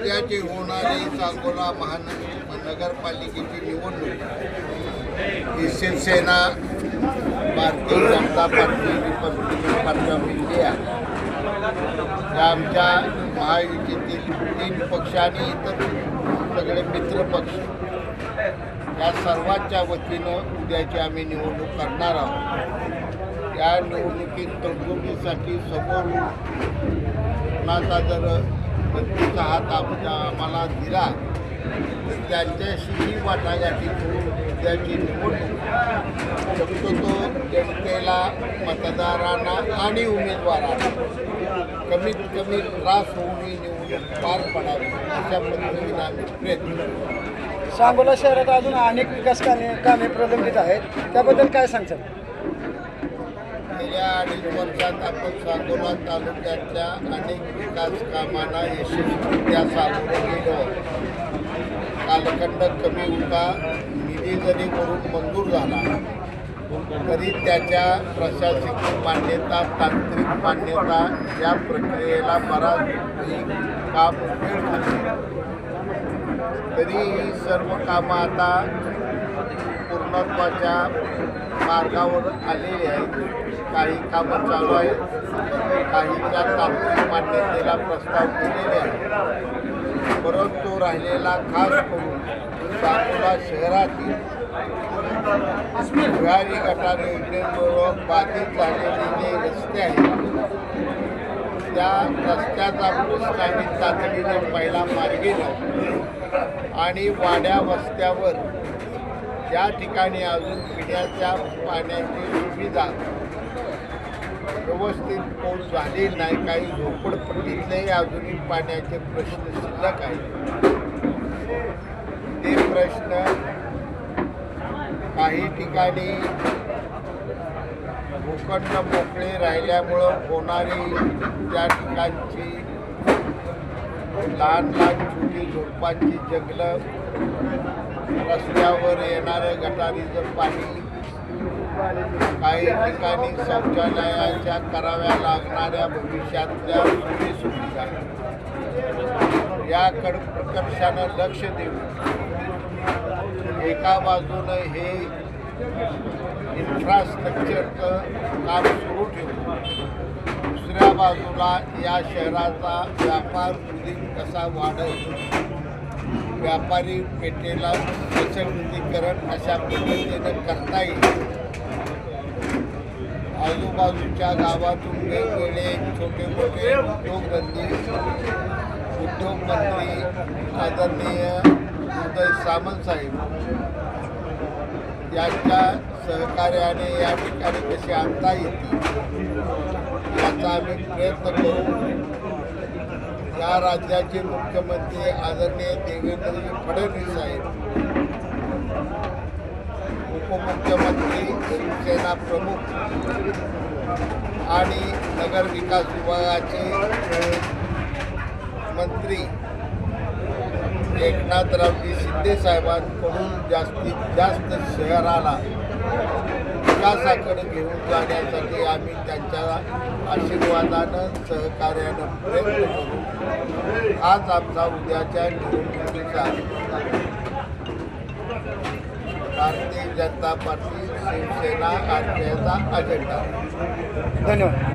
उद्याची होणारी सांगोला महानगरपालिकेची निवडणूक ही Shiv Sena Bharatiya Janata party Republican party of India या आमच्या महायुतीतील तीन पक्ष आणि इतर सगळे मित्र पक्ष या सर्वांच्या वतीनं उद्याची आम्ही निवडणूक करणार आहोत. या निवडणुकीत तरतुदीसाठी समोर कुणाचा जर बत्तीचा हात आमच्या आम्हाला दिला. त्यांच्याशी त्यांच्याशीही वाटाघाटी करून उद्याची निवडणूक शक्यतो जनतेला मतदारांना आणि उमेदवारांना. कमीत कमी त्रास होऊन ही निवडणूक पार पडावी अशा पद्धतीने आम्ही प्रयत्न सांगोला शहरात अजून अनेक विकास कामे कामे प्रलंबित आहेत. त्याबद्दल काय सांगतात गेल्या अडीच वर्षात आपण सांगोला तालुक्यातल्या अनेक विकास कामांना यशस्वीरित्या सामोरे गेलो. कालखंड कमी होता निधी जरी करून मंजूर झाला तरी त्याच्या प्रशासकीय मान्यता तांत्रिक मान्यता या प्रक्रियेला बराच काम वेळ तरी ही सर्व कामं आता पूर्णत्वाच्या मार्गावर आलेली आहेत काही कामं चालू आहेत. काहींच्या तांत्रिक मान्यतेला प्रस्ताव केलेले आहेत. परंतु राहिलेला खास करून सांगोला शहरातील भुयारी गटार योजनेमुळं बाधित झालेले जे रस्ते आहेत त्या रस्त्याचा प्रश्न आम्ही तातडीनं पहिला मार्गी आणि वाड्या वस्त्यावर ज्या ठिकाणी अजून पिण्याच्या पाण्याची सुविधा व्यवस्थित पोच झाली नाही काही झोपडपट्टीतलेही अजूनही पाण्याचे प्रश्न शिल्लक आहेत ते प्रश्न काही ठिकाणी भूखंड मोकळे राहिल्यामुळं होणारी त्या ठिकाणची लहान लहान छोटी झोपांची जंगलं रस्त्यावर येणारं गटारीचं पाणी काही ठिकाणी शौचालयाच्या कराव्या लागणाऱ्या भविष्यातल्या सोयीसुविधा याकडे प्रकर्षानं लक्ष देऊन एका बाजूनं हे इन्फ्रास्ट्रक्चरचं काम सुरू ठेवून दुसऱ्या बाजूला या शहराचा व्यापार उद्योग कसा वाढेल व्यापारी पेठेला सशक्तीकरण अशा पद्धतीनं करता येईल. आजूबाजूच्या गावातून वेगवेगळे छोटे मोठे उद्योगधंदे उद्योगमंत्री आदरणीय उदय सामंत साहेब यांच्या सहकार्याने या ठिकाणी कसे आणता येतील याचा आम्ही प्रयत्न करू. या राज्याचे मुख्यमंत्री आदरणीय देवेंद्रजी फडणवीस साहेब उपमुख्यमंत्री शिवसेना प्रमुख आणि नगर विकास विभागाचे मंत्री एकनाथरावजी शिंदे साहेबांकडून जास्तीत जास्त शहराला विकासाकडे घेऊन जाण्यासाठी आम्ही त्यांच्या आशीर्वादानं सहकार्यानं प्रयत्न करू. आज आमचा उद्याच्या निवडणुकीचा भारतीय जनता पार्टी शिवसेना आरपीआयचा अजेंडा धन्यवाद.